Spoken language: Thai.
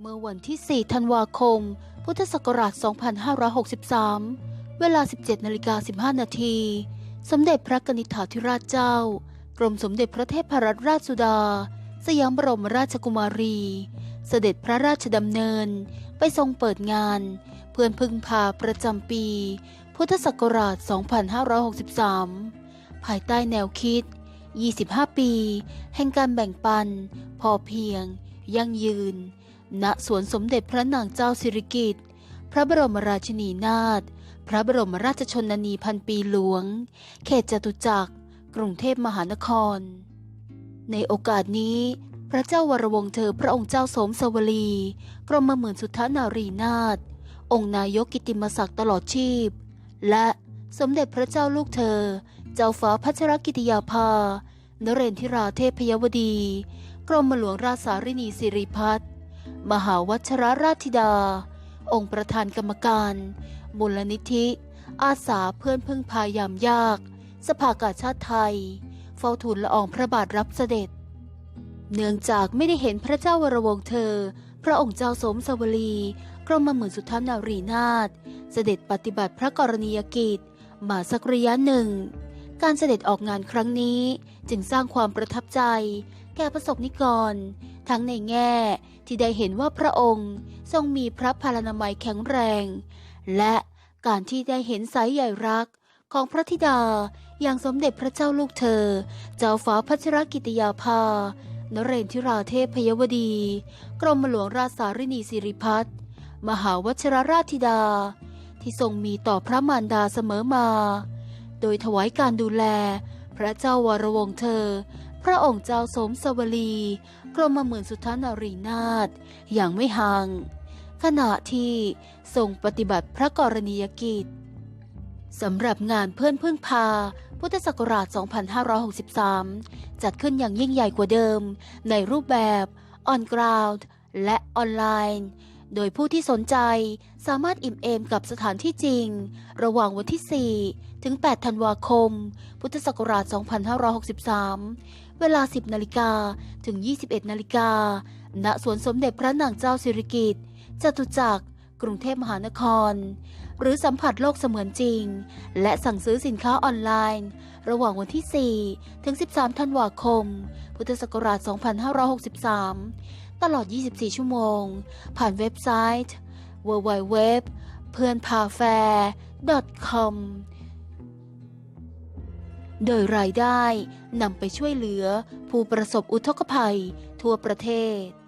เมื่อวันที่ 4 ธันวาคม พุทธศักราช 2563 เวลา 17นาฬิกา15 นาที สมเด็จพระกนิษฐาธิราชเจ้า กรมสมเด็จพระเทพรัตนราชสุดา สยามบรมราชกุมารี เสด็จพระราชดำเนิน ไปทรงเปิดงาน เพื่อนพึ่งพาประจำปี พุทธศักราช 2563 ภายใต้แนวคิด 25 ปี แห่งการแบ่งปัน พอเพียง ยั่งยืน ณสวนสมเด็จพระนางเจ้าสิริกิติ์พระบรมราชินีนาถพระบรมราชชนนีพันปีหลวง เขตจตุจักร กรุงเทพมหานคร ในโอกาสนี้ พระเจ้าวรวงเธอพระองค์เจ้าสมสวลี กรมหมื่นสุทธนารีนาถองค์นายกกิตติมศักดิ์ตลอดชีพ และสมเด็จพระเจ้าลูกเธอ เจ้าฟ้าพัชรกิติยาภานเรนทิราเทพยวดี กรมหลวงราชสารินีสิริพัฒน์ มหาวัชรราชธิดา องค์ประธานกรรมการ มูลนิธิ อาสาเพื่อนพึ่งพายามยาก สภากาชาติไทย เฝ้าทูลละอองพระบาทรับเสด็จ เนื่องจากไม่ได้เห็นพระเจ้าวรวงเธอ พระองค์เจ้าสมสวลีกรมหมื่นสุทธานารีนาถเสด็จปฏิบัติพระกรณียกิจ มาสักระยะหนึ่ง การเสด็จออกงานครั้งนี้จึงสร้างความประทับใจ แก่ประสบนิกร ทั้งในแง่ที่ได้เห็นว่าพระองค์ทรงมีพระพานามัยแข็งแรง และการที่ได้เห็นสายใหญ่รักของพระธิดาอย่างสมเด็จพระเจ้าลูกเธอ เจ้าฟ้าพัชรกิติยาภา นเรนทิราเทพพยวดี กรมหลวงราชสารินีสิริพัฒน์มหาวชรราชธิดา ที่ทรงมีต่อพระมารดาเสมอมา โดยถวายการดูแลพระเจ้าวรวงเธอ พระองค์เจ้าสมสวลี กรมหมื่นสุทนารีนาถอย่างไม่ห่าง ขณะที่ทรงปฏิบัติพระกรณียกิจสำหรับงานเพื่อนพึ่งพา พุทธศักราช 2563 จัดขึ้นอย่างยิ่งใหญ่กว่าเดิม ในรูปแบบ on ground และออนไลน์ โดยผู้ที่สนใจสามารถอิ่มเอมกับสถานที่จริง ระหว่างวันที่ 4 ถึง 8 ธันวาคม พุทธศักราช 2563 เวลา 10 นาฬิกาถึง 21 นาฬิกา ณ สวนสมเด็จพระนางเจ้าสิริกิติ์จตุจักร กรุงเทพมหานคร หรือสัมผัสโลกเสมือนจริง และสั่งซื้อสินค้าออนไลน์ ระหว่างวันที่ 4 ถึง 13 ธันวาคม พุทธศักราช 2563 ตลอด 24 ชั่วโมง ผ่านเว็บไซต์ www เพื่อนพาแฟ com โดยรายได้นำไปช่วยเหลือผู้ประสบอุทกภัยทั่วประเทศ